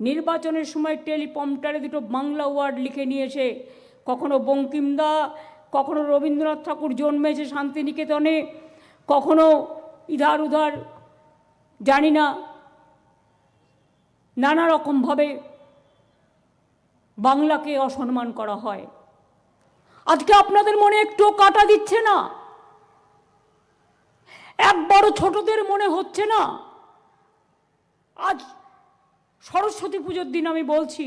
নির্বাচনের সময় টেলিপম্পটারে দুটো বাংলা ওয়ার্ড লিখে নিয়েছে। কখনো বঙ্কিমদা কখনো রবীন্দ্রনাথ ঠাকুর জন্মেছে শান্তিনিকেতনে, কখনো ইধার উধার, জানি না। নানা রকমভাবে বাংলাকে অসম্মান করা হয়। আজকে আপনাদের মনে একটু কাটা দিচ্ছে না? এক একবারও ছোটদের মনে হচ্ছে না? আজ সরস্বতী পুজোর দিন আমি বলছি।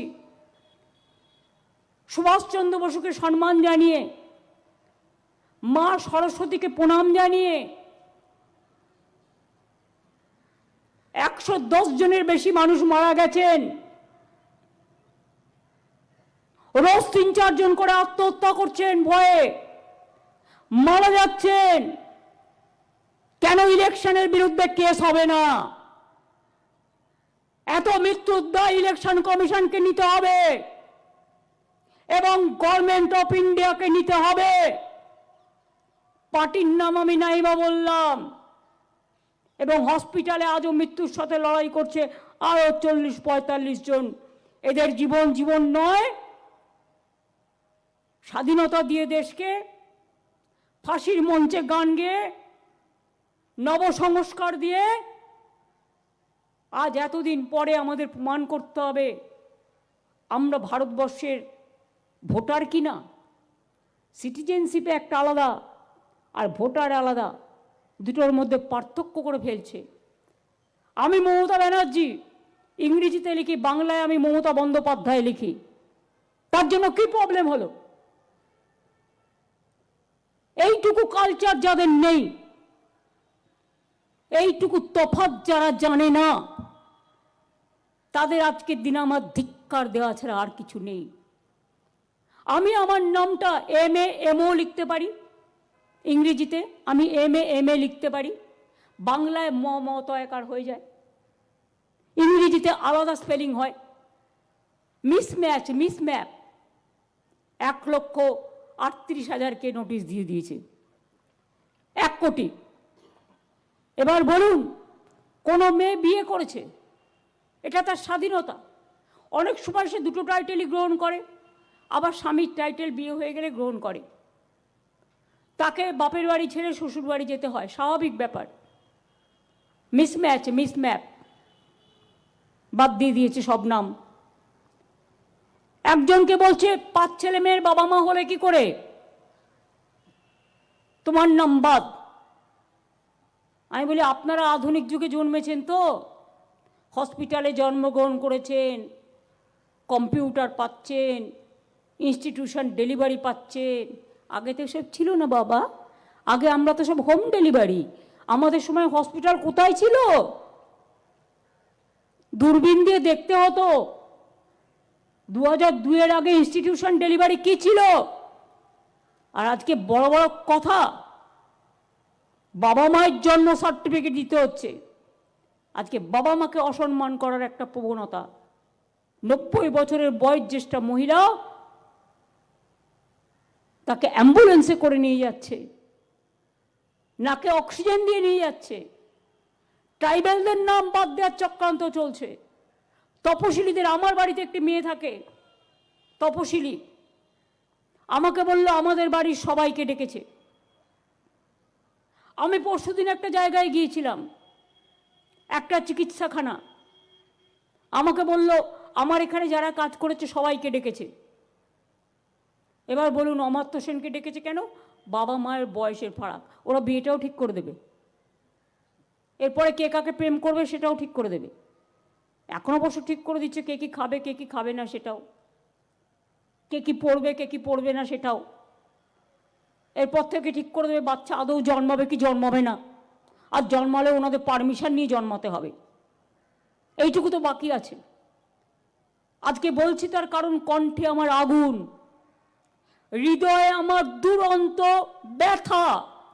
সুভাষচন্দ্র বসুকে সম্মান জানিয়ে, মা সরস্বতীকে প্রণাম জানিয়ে, একশো দশ জনের বেশি মানুষ মারা গেছেন। রোজ তিন চারজন করে আত্মহত্যা করছেন ভয়ে, মারা যাচ্ছেন। কেন ইলেকশনের বিরুদ্ধে কেস হবে না? এত মৃত্যুর দায় ইলেকশন কমিশনকে নিতে হবে। এবং গভর্নমেন্ট অফ ইন্ডিয়াকে নিতে হবে। পার্টির নাম আমি নাইবা বললাম। এবং হসপিটালে আজও মৃত্যুর সাথে লড়াই করছে আরও চল্লিশ, পঁয়তাল্লিশ জন। এদের জীবন জীবন নয়। স্বাধীনতা দিয়ে দেশকে, ফাঁসির মঞ্চে গান গেয়ে, নবসংস্কার দিয়ে আজ এতদিন পরে আমাদের প্রমাণ করতে হবে, আমরা ভারতবর্ষের ভোটার কি না সিটিজেনশিপে একটা আলাদা আর ভোটার আলাদা, দুটোর মধ্যে পার্থক্য করে ফেলছে। আমি মমতা ব্যানার্জি, ইংরেজিতে লিখি, বাংলায় আমি মমতা বন্দ্যোপাধ্যায় লিখি। তার জন্য কি প্রবলেম হলো? এইটুকু কালচার যাদের নেই, এইটুকু তফাত যারা জানে না তাদের আজকের দিনে আমার ধিক্কার দেওয়া ছাড়া আর কিছু নেই। আমি আমার নামটা এম এ এমও লিখতে পারি। ইংরেজিতে আমি এম এ এম এ লিখতে পারি। বাংলায় ম ম তয়কার হয়ে যায়। ইংরেজিতে আলাদা স্পেলিং হয়। Mismatch, mismap. এক লক্ষ আটত্রিশ হাজারকে নোটিশ দিয়ে দিয়েছে। এক কোটি। এবার বলুন, কোনো মেয়ে বিয়ে করেছে? এটা তার স্বাধীনতা। অনেক সময় সে দুটো টাইটেলই গ্রহণ করে, আবার স্বামীর টাইটেল বিয়ে হয়ে গেলে গ্রহণ করে। তাকে বাপের বাড়ি ছেড়ে শ্বশুর বাড়ি যেতে হয়, স্বাভাবিক ব্যাপার। মিসম্যাচ মিসম্যাপ বাদ দিয়ে দিয়েছে সব নাম। একজনকে বলছে, পাঁচ ছেলে মেয়ের বাবা মা হলে কি করে? তোমার নাম বাদ। আমি বলি, আপনারা আধুনিক যুগে জন্মেছেন তো? হসপিটালে জন্মগ্রহণ করেছেন, কম্পিউটার পাচ্ছেন ইনস্টিটিউশন ডেলিভারি পাচ্ছেন। আগে তো সব ছিল না বাবা। আগে আমরা তো সব হোম ডেলিভারি আমাদের সময় হসপিটাল কোথায় ছিল? দূরবীন দিয়ে দেখতে হতো। দু হাজার দুইয়ের আগে ইনস্টিটিউশন ডেলিভারি কি ছিল? আর আজকে বড় বড় কথা, বাবা মায়ের জন্য সার্টিফিকেট দিতে হচ্ছে। আজকে বাবা মাকে অসম্মান করার একটা প্রবণতা। নব্বই বছরের বয়োজ্যেষ্ঠ মহিলা তাকে অ্যাম্বুলেন্সে করে নিয়ে যাচ্ছে। নাকে অক্সিজেন দিয়ে নিয়ে যাচ্ছে। ট্রাইবেলদের নাম বাদ দেওয়ার চক্রান্ত চলছে। তপশিলীদের আমার বাড়িতে একটি মেয়ে থাকে। তপশিলি। আমাকে বলল, আমাদের বাড়ির সবাইকে ডেকেছে। আমি পরশুদিন একটা জায়গায় গিয়েছিলাম। একটা চিকিৎসাখানা। আমাকে বলল, আমার এখানে যারা কাজ করেছে, সবাইকে ডেকেছে। এবার বলুন অমাত্য সেনকে ডেকেছে কেন? বাবা মায়ের বয়সের ফারাক। ওরা বিয়েটাও ঠিক করে দেবে। এরপরে কে কাকে প্রেম করবে, সেটাও ঠিক করে দেবে। এখন অবশ্য ঠিক করে দিচ্ছে, কে কি খাবে, কে কি খাবে না সেটাও। কে কি পড়বে, কে কি পড়বে না সেটাও। এরপর থেকে ঠিক করে দেবে, বাচ্চা আদৌ জন্মাবে কি জন্মাবে না। আর জন্মালে ওনাদের পারমিশন নিয়ে জন্মাতে হবে। এইটুকু তো বাকি আছে। আজকে বলছি তার কারণ, কণ্ঠে আমার আগুন। হৃদয়ে আমার দুরন্ত ব্যথা।